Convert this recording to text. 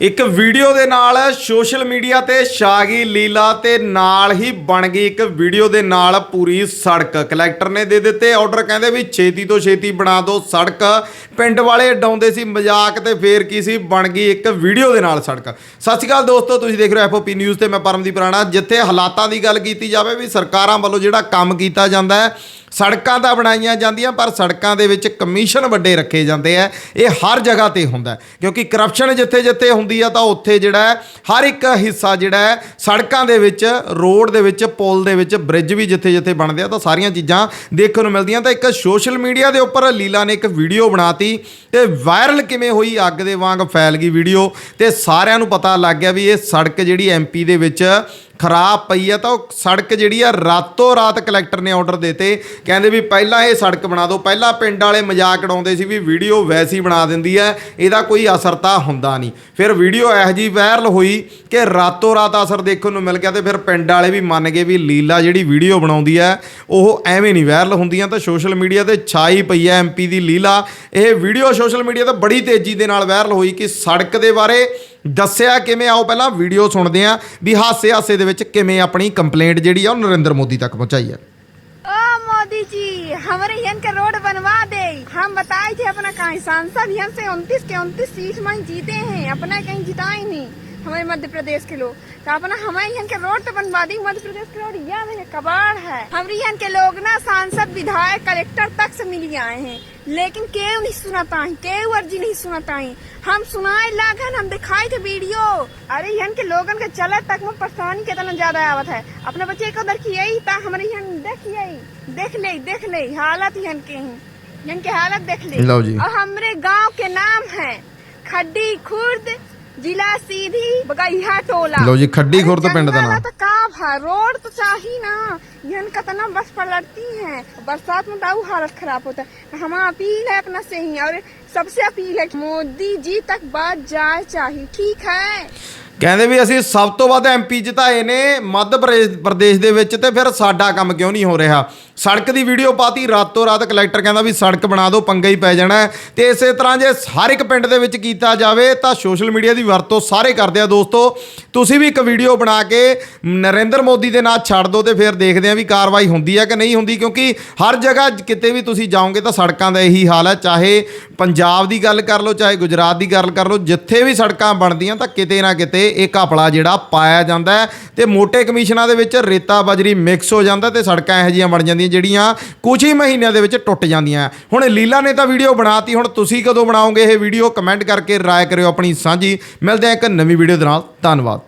ਇੱਕ ਵੀਡੀਓ ਦੇ ਨਾਲ ਸੋਸ਼ਲ ਮੀਡੀਆ ਤੇ ਛਾ ਲੀਲਾ ਤੇ ਨਾਲ ਹੀ ਬਣ ਗਈ ਇੱਕ ਵੀਡੀਓ ਦੇ ਨਾਲ ਪੂਰੀ ਸੜਕ। ਕਲੈਕਟਰ ਨੇ ਦੇ ਦਿੱਤੇ ਆਰਡਰ, ਕਹਿੰਦੇ ਵੀ ਛੇਤੀ ਤੋਂ ਛੇਤੀ ਬਣਾ ਦਿਓ ਸੜਕ। ਪਿੰਡ ਵਾਲੇ ਡਾਉਂਦੇ ਸੀ ਮਜ਼ਾਕ ਤੇ ਫੇਰ ਕੀ ਸੀ, ਬਣ ਗਈ ਇੱਕ ਵੀਡੀਓ ਦੇ ਨਾਲ ਸੜਕ। ਸਤਿ ਸ਼੍ਰੀ ਅਕਾਲ ਦੋਸਤੋ, ਤੁਸੀਂ ਦੇਖ ਰਹੇ ਹੋ ਐਫਓਪੀ ਨਿਊਜ਼ ਤੇ ਮੈਂ ਪਰਮਦੀਪ ਰਾਣਾ। ਜਿੱਥੇ ਹਾਲਾਤਾਂ ਦੀ ਗੱਲ ਕੀਤੀ ਜਾਵੇ ਵੀ ਸਰਕਾਰਾਂ ਵੱਲੋਂ ਜਿਹੜਾ ਕੰਮ ਕੀਤਾ ਜਾਂਦਾ ਹੈ ਸੜਕਾਂ ਤਾਂ ਬਣਾਈਆਂ ਜਾਂਦੀਆਂ, ਪਰ ਸੜਕਾਂ ਦੇ ਵਿੱਚ ਕਮਿਸ਼ਨ ਵੱਡੇ ਰੱਖੇ ਜਾਂਦੇ ਆ। ਇਹ ਹਰ ਜਗ੍ਹਾ ਤੇ ਹੁੰਦਾ ਕਿਉਂਕਿ ਕਰਪਸ਼ਨ ਜਿੱਥੇ-ਜਿੱਥੇ ਹੁੰਦੀ ਆ, ਤਾਂ ਉੱਥੇ ਜਿਹੜਾ ਹਰ ਇੱਕ ਹਿੱਸਾ ਜਿਹੜਾ ਸੜਕਾਂ ਦੇ ਵਿੱਚ, ਰੋਡ ਦੇ ਵਿੱਚ, ਪੁਲ ਦੇ ਵਿੱਚ, ਬ੍ਰਿਜ ਵੀ ਜਿੱਥੇ-ਜਿੱਥੇ ਬਣਦੇ ਆ, ਤਾਂ ਸਾਰੀਆਂ ਚੀਜ਼ਾਂ ਦੇਖਣ ਨੂੰ ਮਿਲਦੀਆਂ। ਤਾਂ ਇੱਕ ਸੋਸ਼ਲ ਮੀਡੀਆ ਦੇ ਉੱਪਰ ਲੀਲਾ ਨੇ ਇੱਕ ਵੀਡੀਓ ਬਣਾਤੀ, ਤੇ ਵਾਇਰਲ ਕਿਵੇਂ ਹੋਈ, ਅੱਗ ਦੇ ਵਾਂਗ ਫੈਲ ਗਈ ਵੀਡੀਓ। ਤੇ ਸਾਰਿਆਂ ਨੂੰ ਪਤਾ ਲੱਗ ਗਿਆ ਵੀ ਇਹ ਸੜਕ ਜਿਹੜੀ ਐਮਪੀ ਦੇ ਵਿੱਚ ਖਰਾਬ ਪਈ ਆ ਤਾਂ ਉਹ ਸੜਕ ਜਿਹੜੀ ਆ ਰਾਤੋਂ ਰਾਤ ਕਲੈਕਟਰ ਨੇ ਆਰਡਰ ਦਿੱਤੇ। ਕਹਿੰਦੇ ਵੀ ਪਹਿਲਾਂ ਇਹ ਸੜਕ ਬਣਾ ਦਿਓ, ਪਹਿਲਾਂ ਪਿੰਡ ਵਾਲੇ ਮਜ਼ਾਕ ਉਡਾਉਂਦੇ ਸੀ ਵੀ ਵੀਡੀਓ ਵੈਸੀ ਬਣਾ ਦਿੰਦੀ ਹੈ ਇਹਦਾ ਕੋਈ ਅਸਰ ਤਾਂ ਹੁੰਦਾ ਨਹੀਂ। ਫਿਰ ਵੀਡੀਓ ਇਹੋ ਜੀ ਵਾਇਰਲ ਹੋਈ ਕਿ ਰਾਤੋਂ ਰਾਤ ਅਸਰ ਦੇਖਣ ਨੂੰ ਮਿਲ ਗਿਆ ਤੇ ਫਿਰ ਪਿੰਡ ਵਾਲੇ ਵੀ ਮੰਨ ਗਏ ਵੀ ਲੀਲਾ ਜਿਹੜੀ ਵੀਡੀਓ ਬਣਾਉਂਦੀ ਹੈ ਉਹ ਐਵੇਂ ਨਹੀਂ ਵਾਇਰਲ ਹੁੰਦੀਆਂ। ਤਾਂ ਸੋਸ਼ਲ ਮੀਡੀਆ ਤੇ ਛਾਈ ਪਈ ਹੈ ਐਮਪੀ ਦੀ ਲੀਲਾ। ਇਹ ਵੀਡੀਓ ਸੋਸ਼ਲ ਮੀਡੀਆ ਤੇ ਬੜੀ ਤੇਜ਼ੀ ਦੇ ਨਾਲ ਵਾਇਰਲ ਹੋਈ ਕਿ ਸੜਕ ਦੇ ਬਾਰੇ ਦੱਸਿਆ ਕਿਵੇਂ ਆਓ ਪਹਿਲਾਂ ਵੀਡੀਓ ਸੁਣਦੇ ਆ ਵੀ ਹਾਸੇ ਹਾਸੇ ਦੇ ਵਿੱਚ ਕਿਵੇਂ ਆਪਣੀ ਕੰਪਲੇਂਟ ਜਿਹੜੀ ਆ ਉਹ ਨਰਿੰਦਰ ਮੋਦੀ ਤੱਕ ਪਹੁੰਚਾਈ ਹੈ ओ मोदी जी हमारे यहाँ के रोड बनवा दे हम बताए थे अपना कहीं सांसद यहाँ से उनतीस के उनतीस सीट में ही जीते हैं अपना कहीं जिताए नहीं हमारे मध्य प्रदेश के लोग तो अपना हमारे यहाँ के रोड तो बनवा दी मध्य प्रदेश के रोड याद है कबाड़ है। हमारे यहाँ के लोग ना सांसद विधायक कलेक्टर तक से मिल आए हैं लेकिन केव नहीं सुनाता है केव अर्जी नहीं सुनाता है हम सुनाए लागन हम दिखाए थे वीडियो। अरे यहाँ के लोगन के चले तक में परेशानी कितना ज़्यादा आवत है। अपने बच्चे को देखिए हमारे यहाँ देखिए देख ले देख ले हालत यहाँ के हैं। यहाँ के हालत देख ले। और हमारे गाँव के नाम है खड्डी खुर्द जिला सीधी बगैया टोला लो जी खड्डी खोर तो पिंड दा नाम काब है रोड तो चाही ना यहन कतना बस पलटती है बरसात में दाऊ हालत खराब होता है हम अपील है अपना से ही और सबसे अपील है कि मोदी जी तक बात जाए चाहिए ठीक है ਕਹਿੰਦੇ ਵੀ ਅਸੀਂ ਸਭ ਤੋਂ ਵੱਧ ਐਮਪੀ ਜਿਤਾਏ ਨੇ ਮੱਧ ਪ੍ਰਦੇਸ਼ ਪ੍ਰਦੇਸ਼ ਦੇ ਵਿੱਚ ਤੇ ਫਿਰ ਸਾਡਾ ਕੰਮ ਕਿਉਂ ਨਹੀਂ ਹੋ ਰਿਹਾ ਸੜਕ ਦੀ ਵੀਡੀਓ ਪਾਤੀ ਰਾਤੋਂ ਰਾਤ ਕਲੈਕਟਰ ਕਹਿੰਦਾ ਵੀ ਸੜਕ ਬਣਾ ਦਿਓ ਪੰਗਾ ਹੀ ਪੈ ਜਾਣਾ ਹੈ। ਤੇ ਇਸੇ ਤਰ੍ਹਾਂ ਜੇ ਹਰ ਇੱਕ ਪਿੰਡ ਦੇ ਵਿੱਚ ਕੀਤਾ ਜਾਵੇ ਤਾਂ ਸੋਸ਼ਲ ਮੀਡੀਆ ਦੀ ਵਰਤੋਂ ਸਾਰੇ ਕਰਦੇ ਆ ਦੋਸਤੋ ਤੁਸੀਂ ਵੀ ਇੱਕ ਵੀਡੀਓ ਬਣਾ ਕੇ ਨਰਿੰਦਰ ਮੋਦੀ ਦੇ ਨਾਲ ਛੱਡ ਦਿਓ ਤੇ ਫਿਰ ਦੇਖਦੇ ਆ ਵੀ ਕਾਰਵਾਈ ਹੁੰਦੀ ਹੈ ਕਿ ਨਹੀਂ ਹੁੰਦੀ ਕਿਉਂਕਿ ਹਰ ਜਗ੍ਹਾ ਕਿਤੇ ਵੀ ਤੁਸੀਂ ਜਾਓਗੇ ਤਾਂ ਸੜਕਾਂ ਦਾ ਇਹੀ ਹਾਲ ਹੈ ਚਾਹੇ ਪੰਜਾਬ ਪੰਜਾਬ ਦੀ ਗੱਲ ਕਰ ਲਓ, ਚਾਹੇ ਗੁਜਰਾਤ ਦੀ ਗੱਲ ਕਰ ਲਓ, ਜਿੱਥੇ ਵੀ ਸੜਕਾਂ ਬਣਦੀਆਂ ਤਾਂ ਕਿਤੇ ਨਾ ਕਿਤੇ ਇਹ ਘਪਲਾ ਜਿਹੜਾ ਪਾਇਆ ਜਾਂਦਾ ਹੈ ਤੇ ਮੋٹے ਕਮਿਸ਼ਨਾਂ ਦੇ ਵਿੱਚ ਰੇਤਾ ਬਜਰੀ ਮਿਕਸ ਹੋ ਜਾਂਦਾ ਤੇ ਸੜਕਾਂ ਇਹੋ ਜਿਹੀਆਂ ਬਣ ਜਾਂਦੀਆਂ ਜਿਹੜੀਆਂ ਕੁਝ ਹੀ ਮਹੀਨਿਆਂ ਦੇ ਵਿੱਚ ਟੁੱਟ ਜਾਂਦੀਆਂ ਹੁਣ ਲੀਲਾ ਨੇ ਤਾਂ ਵੀਡੀਓ ਬਣਾਤੀ, ਹੁਣ ਤੁਸੀਂ ਕਦੋਂ ਬਣਾਓਗੇ ਇਹ ਵੀਡੀਓ? ਕਮੈਂਟ ਕਰਕੇ ਰਾਏ ਕਰਿਓ ਆਪਣੀ ਸਾਂਝੀ। ਮਿਲਦੇ ਆ ਇੱਕ ਨਵੀਂ ਵੀਡੀਓ ਦੇ ਨਾਲ। ਧੰਨਵਾਦ।